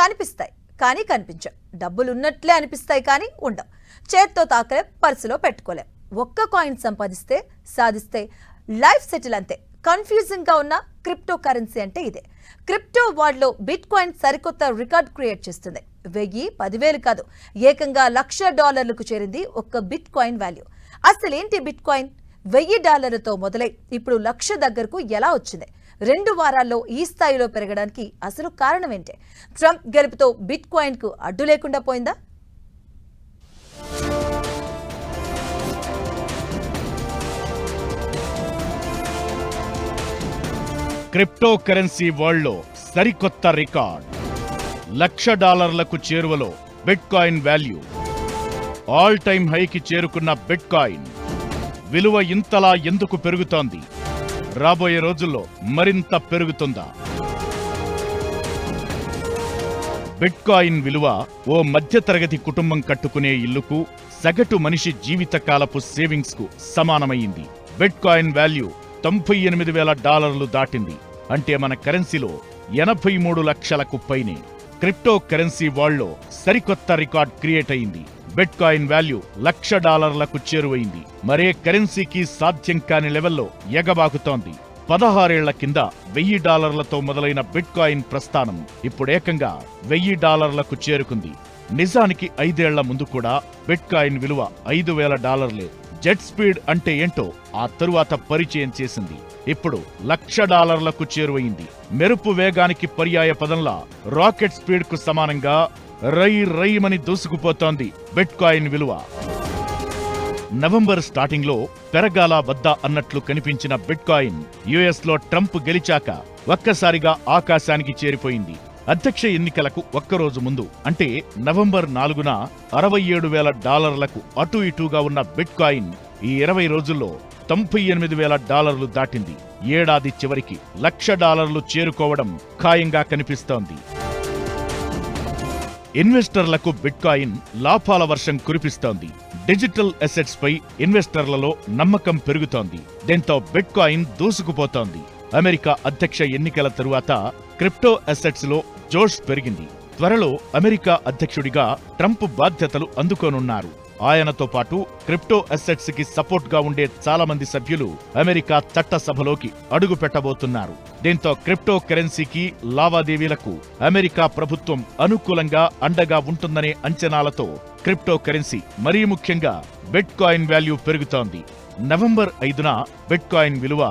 కనిపిస్తాయి. కానీ కనిపించవు. డబ్బులు ఉన్నట్లే అనిపిస్తాయి కానీ ఉండవు. చేత్తో తాకలేం పర్సులో పెట్టుకోలేం. ఒక్క కాయిన్ సంపాదిస్తే సాధిస్తే లైఫ్ సెటిల్ అంతే. కన్ఫ్యూజింగ్గా ఉన్న క్రిప్టో కరెన్సీ అంటే ఇదే. క్రిప్టో వార్డ్లో బిట్ కాయిన్ సరికొత్త రికార్డ్ క్రియేట్ చేస్తుంది. వెయ్యి పదివేలు కాదు. ఏకంగా లక్ష డాలర్లకు చేరింది ఒక్క బిట్ కాయిన్ వాల్యూ. అసలేంటి బిట్ కాయిన్ వెయ్యి డాలర్లతో మొదలై ఇప్పుడు లక్ష దగ్గరకు ఎలా వచ్చింది? రెండు వారాల్లో ఈ స్థాయిలో పెరగడానికి అసలు కారణం ఏంటి? ట్రంప్ గెలుపుతో బిట్ కాయిన్కు అడ్డు లేకుండా పోయిందా? క్రిప్టో కరెన్సీ వరల్డ్లో సరికొత్త రికార్డ్. లక్ష డాలర్లకు చేరువలో bitcoin value. All time హైకి చేరుకున్న బిట్ కాయిన్ విలువ ఇంతలా ఎందుకు పెరుగుతోంది? రాబోయే రోజుల్లో మరింత పెరుగుతుందా? బిట్ కాయిన్ విలువ ఓ మధ్యతరగతి కుటుంబం కట్టుకునే ఇల్లుకు సగటు మనిషి జీవితకాలపు సేవింగ్స్కు సమానమైంది. బిట్ కాయిన్ వాల్యూ తొంభై ఎనిమిది వేల డాలర్లు దాటింది. అంటే మన కరెన్సీలో ఎనభై మూడు లక్షలకు పైనే. క్రిప్టో కరెన్సీ వరల్డ్లో సరికొత్త రికార్డ్ క్రియేట్ అయింది. బిట్ కాయిన్ వాల్యూ లక్ష డాలర్లకు చేరువైంది. మరే కరెన్సీకి సాధ్యం కాని లెవెల్లో ఎగబాకుతోంది. పదహారేళ్ళ కింద వెయ్యి డాలర్లతో మొదలైన బిట్ కాయిన్ ప్రస్థానం ఇప్పుడేకంగా వెయ్యి డాలర్లకు చేరుకుంది. నిజానికి ఐదేళ్ళ ముందు కూడా బిట్ కాయిన్ విలువ ఐదు వేల డాలర్లే. జెట్ స్పీడ్ అంటే ఏంటో ఆ తరువాత పరిచయం చేసింది. ఇప్పుడు లక్ష డాలర్లకు చేరువైంది. మెరుపు వేగానికి పర్యాయ పదంలా రాకెట్ స్పీడ్కు సమానంగా రై రైమని దూసుకుపోతోంది బిట్ కాయిన్ విలువ. నవంబర్ స్టార్టింగ్లో పెరగాల వద్ద అన్నట్లు కనిపించిన బిట్ కాయిన్ యుఎస్లో ట్రంప్ గెలిచాక ఒక్కసారిగా ఆకాశానికి చేరిపోయింది. అధ్యక్ష ఎన్నికలకు ఒక్కరోజు ముందు అంటే నవంబర్ నాలుగున అరవై ఏడు వేల డాలర్లకు అటు ఇటుగా ఉన్న బిట్ కాయిన్ ఈ ఇరవై రోజుల్లో తొంభై ఎనిమిది వేల డాలర్లు దాటింది. ఏడాది చివరికి లక్ష డాలర్లు చేరుకోవడం ఖాయంగా కనిపిస్తోంది. ఇన్వెస్టర్లకు బిట్కాయిన్ లాభాల వర్షం కురిపిస్తోంది. డిజిటల్ అసెట్స్ పై ఇన్వెస్టర్లలో నమ్మకం పెరుగుతోంది. దీంతో బిట్కాయిన్ దూసుకుపోతోంది. అమెరికా అధ్యక్ష ఎన్నికల తరువాత క్రిప్టో అసెట్స్లో జోష్ పెరిగింది. త్వరలో అమెరికా అధ్యక్షుడిగా ట్రంప్ బాధ్యతలు అందుకోనున్నారు. ఆయనతో పాటు క్రిప్టో అసెట్స్కి సపోర్ట్గా ఉండే చాలా మంది సభ్యులు అమెరికా చట్టసభలోకి అడుగు పెట్టబోతున్నారు. దీంతో క్రిప్టో కరెన్సీకి లావాదేవీలకు అమెరికా ప్రభుత్వం అనుకూలంగా అండగా ఉంటుందనే అంచనాలతో క్రిప్టో కరెన్సీ మరీ ముఖ్యంగా బిట్ కాయిన్ వాల్యూ పెరుగుతోంది. నవంబర్ ఐదున బిట్ కాయిన్ విలువ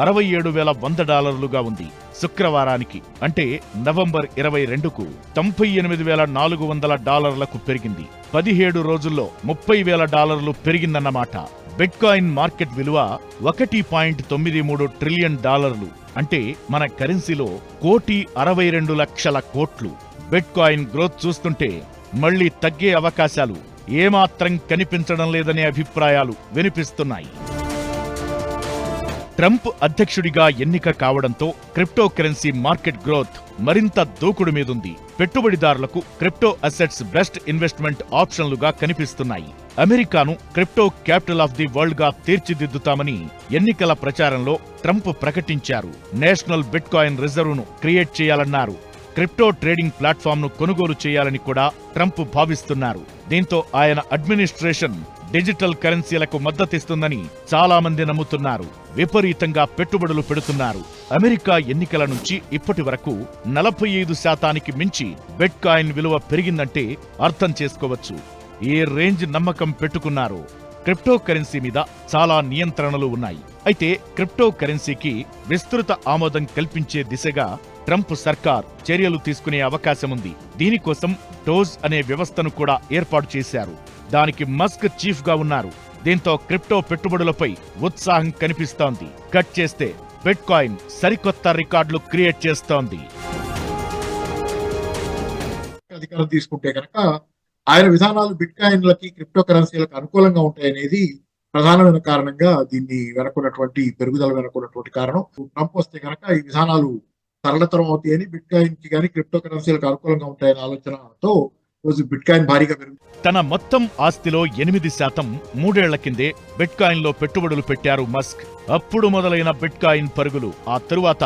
అరవై ఏడు వేల వంద డాలర్లుగా ఉంది. శుక్రవారానికి అంటే నవంబర్ ఇరవై రెండుకు తొంభై ఎనిమిది వేల నాలుగు వందల డాలర్లకు పెరిగింది. పదిహేడు రోజుల్లో ముప్పై వేల డాలర్లు పెరిగిందన్నమాట. బిట్కాయిన్ మార్కెట్ విలువ ఒకటి పాయింట్ తొమ్మిది మూడు ట్రిలియన్ డాలర్లు అంటే మన కరెన్సీలో కోటి అరవై రెండు లక్షల కోట్లు. బిట్కాయిన్ గ్రోత్ చూస్తుంటే మళ్ళీ తగ్గే అవకాశాలు ఏమాత్రం కనిపించడం లేదనే అభిప్రాయాలు వినిపిస్తున్నాయి. ట్రంప్ అధ్యక్షుడిగా ఎన్నిక కావడంతో క్రిప్టో కరెన్సీ మార్కెట్ గ్రోత్ మరింత దూకుడు మీదుంది. పెట్టుబడిదారులకు క్రిప్టో అసెట్స్ బెస్ట్ ఇన్వెస్ట్మెంట్ ఆప్షన్లుగా కనిపిస్తున్నాయి. అమెరికాను క్రిప్టో క్యాపిటల్ ఆఫ్ ది వరల్డ్గా తీర్చిదిద్దుతామని ఎన్నికల ప్రచారంలో ట్రంప్ ప్రకటించారు. నేషనల్ బిట్కాయిన్ రిజర్వ్ను క్రియేట్ చేయాలన్నారు. క్రిప్టో ట్రేడింగ్ ప్లాట్ఫామ్ను కొనుగోలు చేయాలని కూడా ట్రంప్ భావిస్తున్నారు. దీంతో ఆయన అడ్మినిస్ట్రేషన్ డిజిటల్ కరెన్సీలకు మద్దతిస్తుందని చాలా మంది నమ్ముతున్నారు. విపరీతంగా పెట్టుబడులు పెడుతున్నారు. అమెరికా ఎన్నికల నుంచి ఇప్పటి వరకు నలభై ఐదు శాతానికి మించి బిట్ కాయిన్ విలువ పెరిగిందంటే అర్థం చేసుకోవచ్చు. ఏ రేంజ్ నమ్మకం పెట్టుకున్నారు. క్రిప్టో కరెన్సీ మీద చాలా నియంత్రణలు ఉన్నాయి. అయితే క్రిప్టో కరెన్సీకి విస్తృత ఆమోదం కల్పించే దిశగా ట్రంప్ సర్కార్ చర్యలు తీసుకునే అవకాశం ఉంది దీనికోసం డోజ్ అనే వ్యవస్థను కూడా ఏర్పాటు చేశారు. దానికి మస్క్ చీఫ్గా ఉన్నారు. దీంతో క్రిప్టో పెట్టుబడులపై ఉత్సాహం కనిపిస్తోంది. కట్ చేస్తే బిట్ కాయిన్ సరికొత్త రికార్డులు క్రియేట్ చేస్తోంది. అధికారం తీసుకుంటే కనుక ఆయన విధానాలు బిట్ కాయిన్లకి క్రిప్టో కరెన్సీలకు అనుకూలంగా ఉంటాయనేది ప్రధానమైన కారణంగా దీన్ని వెనుకున్నటువంటి పెరుగుదల వెనుకున్నటువంటి కారణం. ట్రంప్ వస్తే కనుక ఈ విధానాలు సరళతరం అవుతాయని బిట్ కాయిన్కి కానీ క్రిప్టో కరెన్సీలకు అనుకూలంగా ఉంటాయనే ఆలోచనతో రోజు బిట్ కాయిన్ భారీగా పెరుగుతుంది తన మొత్తం ఆస్తిలో ఎనిమిది శాతం మూడేళ్ళ కిందే బిట్కాయిన్లో పెట్టుబడులు పెట్టారు మస్క్. అప్పుడు మొదలైన బిట్కాయిన్ పరుగులు ఆ తరువాత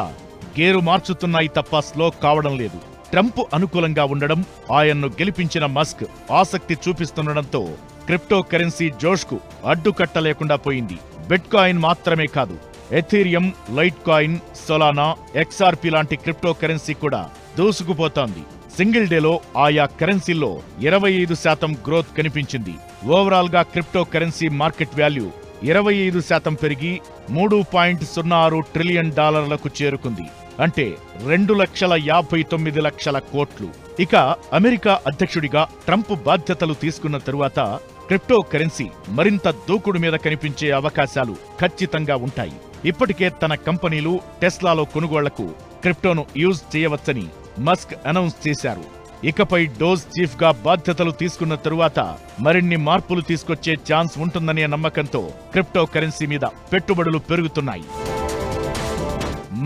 గేరు మార్చుతున్నాయి తప్ప స్లో కావడం లేదు. ట్రంప్ అనుకూలంగా ఉండడం ఆయన్ను గెలిపించిన మస్క్ ఆసక్తి చూపిస్తుండడంతో క్రిప్టో కరెన్సీ జోష్కు అడ్డుకట్ట లేకుండా పోయింది. బిట్కాయిన్ మాత్రమే కాదు Ethereum Litecoin Solana XRP లాంటి క్రిప్టో కరెన్సీ కూడా దూసుకుపోతోంది. సింగిల్ డేలో ఆయా కరెన్సీల్లో ఇరవై ఐదు శాతం గ్రోత్ కనిపించింది. ఓవరాల్గా క్రిప్టో కరెన్సీ మార్కెట్ వాల్యూ ఇరవై ఐదు శాతం పెరిగి మూడు పాయింట్ సున్నా ఆరు ట్రిలియన్ డాలర్లకు చేరుకుంది. అంటే రెండు లక్షల యాభై తొమ్మిది లక్షల కోట్లు. ఇక అమెరికా అధ్యక్షుడిగా ట్రంప్ బాధ్యతలు తీసుకున్న తరువాత క్రిప్టో కరెన్సీ మరింత దూకుడు మీద కనిపించే అవకాశాలు ఖచ్చితంగా ఉంటాయి. ఇప్పటికే తన కంపెనీలు టెస్లాలో కొనుగోళ్ళకు క్రిప్టోను యూజ్ చేయవచ్చని మస్క్ అనౌన్స్ చేశారు. ఇకపై డోజ్ చీఫ్గా బాధ్యతలు తీసుకున్న తరువాత మరిన్ని మార్పులు తీసుకొచ్చే ఛాన్స్ ఉంటుందనే నమ్మకంతో క్రిప్టో కరెన్సీ మీద పెట్టుబడులు పెరుగుతున్నాయి.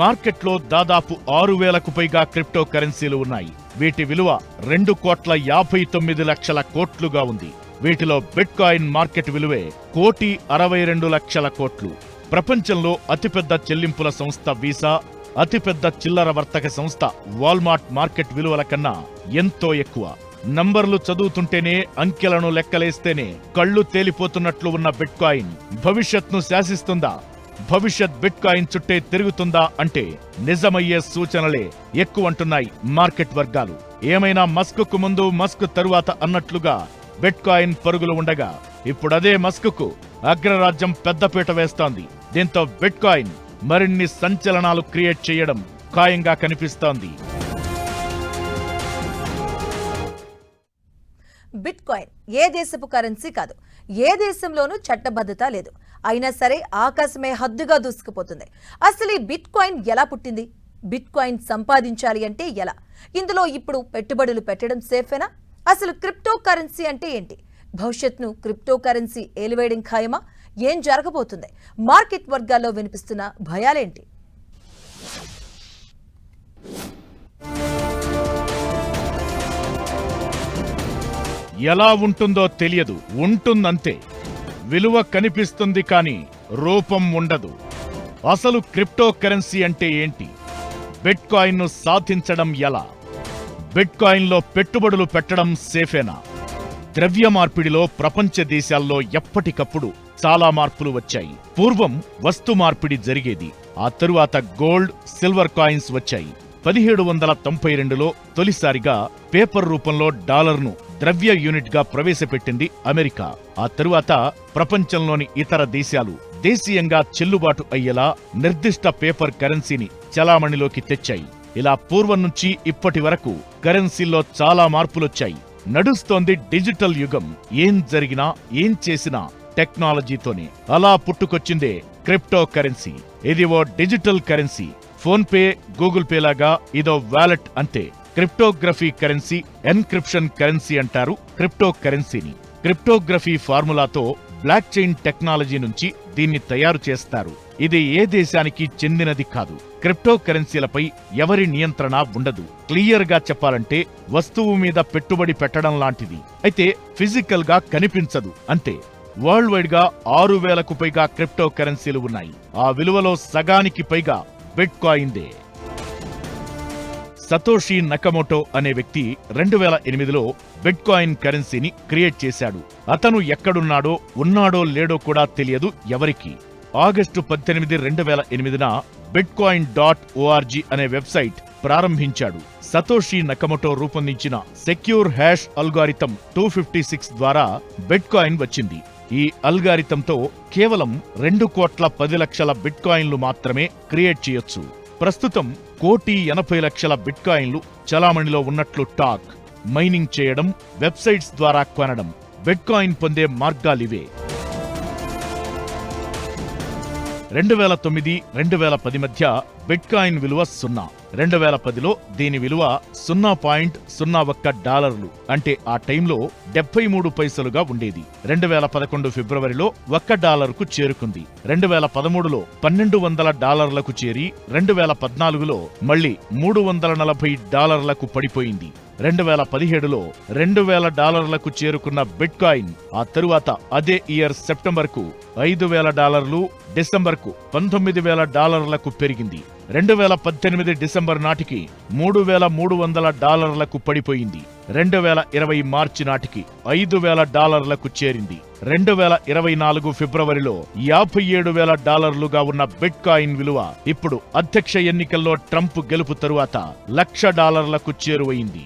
మార్కెట్లో దాదాపు ఆరు వేలకు పైగా క్రిప్టో కరెన్సీలు ఉన్నాయి. వీటి విలువ రెండు కోట్ల యాభై తొమ్మిది లక్షల కోట్లుగా ఉంది. వీటిలో బిట్కాయిన్ మార్కెట్ విలువే కోటి అరవై రెండు లక్షల కోట్లు. ప్రపంచంలో అతిపెద్ద చెల్లింపుల సంస్థ వీసా అతిపెద్ద చిల్లర వర్తక సంస్థ వాల్మార్ట్ మార్కెట్ విలువల కన్నా ఎంతో ఎక్కువ. నంబర్లు చదువుతుంటేనే అంకెలను లెక్కలేస్తేనే కళ్ళు తేలిపోతున్నట్లు ఉన్న బిట్కాయిన్ భవిష్యత్ను శాసిస్తుందా? భవిష్యత్ బిట్కాయిన్ చుట్టే తిరుగుతుందా అంటే నిజమయ్యే సూచనలే ఎక్కువంటున్నాయి మార్కెట్ వర్గాలు. ఏమైనా మస్క్ ముందు మస్క్ తరువాత అన్నట్లుగా బిట్కాయిన్ పరుగులు ఉండగా ఇప్పుడదే మస్క్కు అగ్రరాజ్యం పెద్దపీట వేస్తోంది. దీంతో బిట్కాయిన్ మరిన్ని సంచలనాలు క్రియేట్ చేయడం ఖాయంగా కనిపిస్తోంది. బిట్ కాయిన్ ఏ దేశపు కరెన్సీ కాదు. ఏ దేశంలోనూ చట్టబద్ధత లేదు. అయినా సరే ఆకాశమే హద్దుగా దూసుకుపోతుంది. అసలు ఈ బిట్ కాయిన్ ఎలా పుట్టింది? బిట్ కాయిన్ సంపాదించాలి అంటే ఎలా? ఇందులో ఇప్పుడు పెట్టుబడులు పెట్టడం సేఫేనా? అసలు క్రిప్టో కరెన్సీ అంటే ఏంటి? భవిష్యత్ను క్రిప్టో కరెన్సీ ఏలివేయడం ఖాయమా? ఏం జరగబోతుంది? మార్కెట్ వర్గాల్లో వినిపిస్తున్న భయాలేంటి? ఎలా ఉంటుందో తెలియదు. ఉంటుందంతే. విలువ కనిపిస్తుంది కానీ రూపం ఉండదు. అసలు క్రిప్టో కరెన్సీ అంటే ఏంటి? బిట్కాయిన్ను సాధించడం ఎలా? బిట్కాయిన్లో పెట్టుబడులు పెట్టడం సేఫేనా? ద్రవ్య మార్పిడిలో ప్రపంచ దేశాల్లో ఎప్పటికప్పుడు చాలా మార్పులు వచ్చాయి. పూర్వం వస్తు మార్పిడి జరిగేది. ఆ తరువాత గోల్డ్ సిల్వర్ కాయిన్స్ వచ్చాయి. పదిహేడు వందల తొంభై రెండులో తొలిసారిగా పేపర్ రూపంలో డాలర్ను ద్రవ్య యూనిట్గా ప్రవేశపెట్టింది అమెరికా. ఆ తరువాత ప్రపంచంలోని ఇతర దేశాలు దేశీయంగా చెల్లుబాటు అయ్యేలా నిర్దిష్ట పేపర్ కరెన్సీని చలామణిలోకి తెచ్చాయి. ఇలా పూర్వం నుంచి ఇప్పటి వరకు కరెన్సీల్లో చాలా మార్పులొచ్చాయి. నడుస్తోంది డిజిటల్ యుగం. ఏం జరిగినా ఏం చేసినా టెక్నాలజీతోనే అలా పుట్టుకొచ్చిందే క్రిప్టో కరెన్సీ ఇది ఓ digital currency. Phone pay Google Pay లాగా ఇదో వ్యాలెట్ అంతే. క్రిప్టోగ్రఫీ కరెన్సీ ఎన్క్రిప్షన్ కరెన్సీ అంటారు క్రిప్టో కరెన్సీని క్రిప్టోగ్రఫీ ఫార్ములాతో బ్లాక్ చైన్ టెక్నాలజీ నుంచి దీన్ని తయారు చేస్తారు. ఇది ఏ దేశానికి చెందినది కాదు. క్రిప్టో కరెన్సీలపై ఎవరి నియంత్రణ ఉండదు. క్లియర్గా చెప్పాలంటే వస్తువు మీద పెట్టుబడి పెట్టడం లాంటిది అయితే ఫిజికల్గా కనిపించదు. అంతే. వరల్డ్ వైడ్గా ఆరు వేలకు పైగా క్రిప్టో కరెన్సీలు ఉన్నాయి. ఆ విలువలో సగానికి పైగా బిట్ కాయిందే సతోషి నకమోటో అనే వ్యక్తి రెండు వేల ఎనిమిదిలో బిట్కాయిన్ కరెన్సీని క్రియేట్ చేశాడు. అతను ఎక్కడున్నాడో ఉన్నాడో లేడో కూడా తెలియదు ఎవరికి. ఆగస్టు పద్దెనిమిది రెండు వేల ఎనిమిదిన బిట్కాయిన్ డాట్ ఓఆర్జీ అనే వెబ్సైట్ ప్రారంభించాడు. సతోషి నకమోటో రూపొందించిన secure hash algorithm two fifty six ద్వారా బిట్కాయిన్ వచ్చింది. ఈ అల్గారితంతో కేవలం రెండు కోట్ల పది లక్షల బిట్కాయిన్లు మాత్రమే క్రియేట్ చేయొచ్చు. ప్రస్తుతం కోటి ఎనభై లక్షల బిట్కాయిన్లు చలామణిలో ఉన్నట్లు టాక్ మైనింగ్ చేయడం వెబ్సైట్స్ ద్వారా కొనడం బిట్కాయిన్ పొందే మార్గాలివే రెండు వేల తొమ్మిది రెండు వేల పది మధ్య బిట్కాయిన్ విలువ సున్నా. రెండు వేల పదిలో దీని విలువ సున్నా పాయింట్ సున్నా ఒక్క డాలర్లు. అంటే ఆ టైంలో డెబ్బై మూడు పైసలుగా ఉండేది. రెండు వేల పదకొండు ఫిబ్రవరిలో ఒక్క డాలర్కు చేరుకుంది. రెండు వేల పదమూడులో పన్నెండు వందల డాలర్లకు చేరి రెండు వేల పద్నాలుగులో మళ్ళీ మూడు వందల నలభై డాలర్లకు పడిపోయింది. రెండు వేల పదిహేడులో రెండు వేల డాలర్లకు చేరుకున్న బిట్ కాయిన్ ఆ తరువాత అదే ఇయర్ సెప్టెంబర్కు ఐదు వేల డాలర్లు డిసెంబర్కు పంతొమ్మిది వేల డాలర్లకు పెరిగింది. రెండు వేల పద్దెనిమిది డిసెంబర్ నాటికి మూడు వేల మూడు వందల డాలర్లకు పడిపోయింది. రెండు వేల ఇరవై మార్చి నాటికి ఐదు వేల డాలర్లకు చేరింది. రెండు వేల ఇరవై నాలుగు ఫిబ్రవరిలో యాభై ఏడు వేల డాలర్లుగా ఉన్న బిట్ కాయిన్ విలువ ఇప్పుడు అధ్యక్ష ఎన్నికల్లో ట్రంప్ గెలుపు తరువాత లక్ష డాలర్లకు చేరువైంది.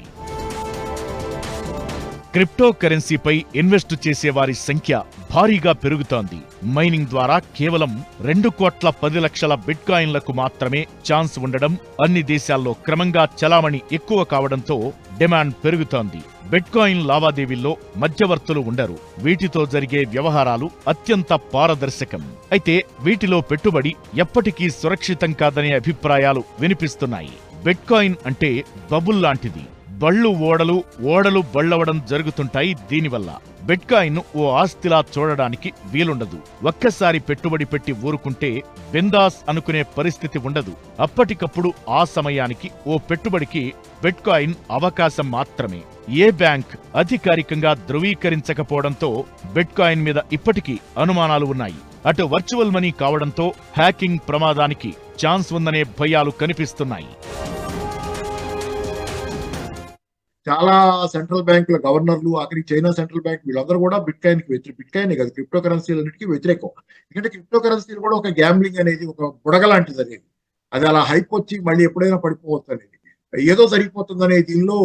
క్రిప్టో కరెన్సీపై ఇన్వెస్ట్ చేసే వారి సంఖ్య భారీగా పెరుగుతోంది. మైనింగ్ ద్వారా కేవలం రెండు కోట్ల పది లక్షల బిట్కాయిన్లకు మాత్రమే ఛాన్స్ ఉండడం అన్ని దేశాల్లో క్రమంగా చలామణి ఎక్కువ కావడంతో డిమాండ్ పెరుగుతోంది. బిట్కాయిన్ లావాదేవీల్లో మధ్యవర్తులు ఉండరు. వీటితో జరిగే వ్యవహారాలు అత్యంత పారదర్శకం. అయితే వీటిలో పెట్టుబడి ఎప్పటికీ సురక్షితం కాదనే అభిప్రాయాలు వినిపిస్తున్నాయి. బిట్కాయిన్ అంటే బబుల్ లాంటిది. బళ్ళు ఓడలు ఓడలు బళ్ళవడం జరుగుతుంటాయి దీనివల్ల. బిట్కాయిన్ ఓ ఆస్తిలా చూడడానికి వీలుండదు. ఒక్కసారి పెట్టుబడి పెట్టి ఊరుకుంటే బిందాస్ అనుకునే పరిస్థితి ఉండదు. అప్పటికప్పుడు ఆ సమయానికి ఓ పెట్టుబడికి బిట్కాయిన్ అవకాశం మాత్రమే. ఏ బ్యాంక్ అధికారికంగా ధృవీకరించకపోవడంతో బిట్కాయిన్ మీద ఇప్పటికీ అనుమానాలు ఉన్నాయి. అటు వర్చువల్ మనీ కావడంతో హ్యాకింగ్ ప్రమాదానికి ఛాన్స్ ఉందనే భయాలు కనిపిస్తున్నాయి. చాలా సెంట్రల్ బ్యాంకుల గవర్నర్లు ఆఖరి చైనా సెంట్రల్ బ్యాంక్ వీళ్ళందరూ కూడా బిట్ కాయిన్కి వ్యతిరేక బిట్ కాయిన్ కదా క్రిప్టో కరెన్సీలన్నిటికీ వ్యతిరేకం. ఎందుకంటే క్రిప్టో కరెన్సీలు కూడా ఒక గ్యాంబ్లింగ్ అనేది ఒక బుడగ లాంటిది అనేది అది అలా హైప్ వచ్చి మళ్ళీ ఎప్పుడైనా పడిపోవచ్చు అనేది. ఏదో జరిగిపోతుందనే దీనిలో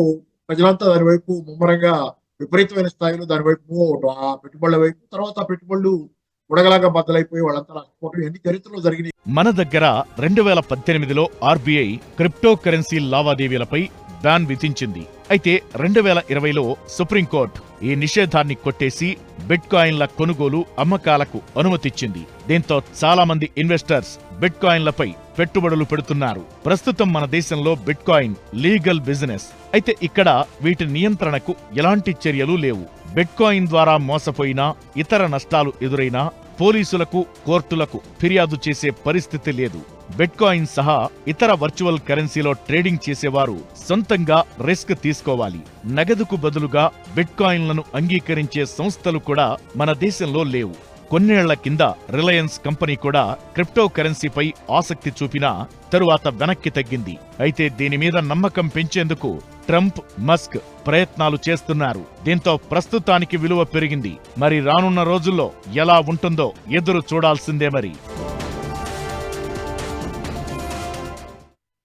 ప్రజలంతా దాని వైపు ముమ్మరంగా విపరీతమైన స్థాయిలో దాని వైపు మూవ్ అవటం ఆ పెట్టుబడుల వైపు తర్వాత ఆ పెట్టుబడులు బుడగలాగా బద్దలైపోయి వాళ్ళంతా నష్టపోవడం ఇవన్నీ చరిత్రలో జరిగినాయి. మన దగ్గర రెండు వేల పద్దెనిమిదిలో ఆర్బీఐ క్రిప్టో కరెన్సీ లావాదేవీలపై బ్యాన్ విధించింది. అయితే రెండు వేల ఇరవైలో సుప్రీంకోర్టు ఈ నిషేధాన్ని కొట్టేసి బిట్ కాయిన్ల కొనుగోలు అమ్మకాలకు అనుమతిచ్చింది. దీంతో చాలా మంది ఇన్వెస్టర్స్ బిట్ కాయిన్లపై పెట్టుబడులు పెడుతున్నారు. ప్రస్తుతం మన దేశంలో బిట్ కాయిన్ లీగల్ బిజినెస్. అయితే ఇక్కడ వీటి నియంత్రణకు ఎలాంటి చర్యలు లేవు. బిట్ కాయిన్ ద్వారా మోసపోయినా ఇతర నష్టాలు ఎదురైనా పోలీసులకు కోర్టులకు ఫిర్యాదు చేసే పరిస్థితి లేదు. బిట్కాయిన్ సహా ఇతర వర్చువల్ కరెన్సీలో ట్రేడింగ్ చేసేవారు సొంతంగా రిస్క్ తీసుకోవాలి. నగదుకు బదులుగా బిట్కాయిన్లను అంగీకరించే సంస్థలు కూడా మన దేశంలో లేవు. కొన్నేళ్ళ కింద రిలయన్స్ కంపెనీ కూడా క్రిప్టో కరెన్సీపై ఆసక్తి చూపినా తరువాత వెనక్కి తగ్గింది. అయితే దీని మీద నమ్మకం పెంచేందుకు ట్రంప్ మస్క్ ప్రయత్నాలు చేస్తున్నారు. దీంతో ప్రస్తుతానికి విలువ పెరిగింది. మరి రానున్న రోజుల్లో ఎలా ఉంటుందో ఎదురు చూడాల్సిందే మరి.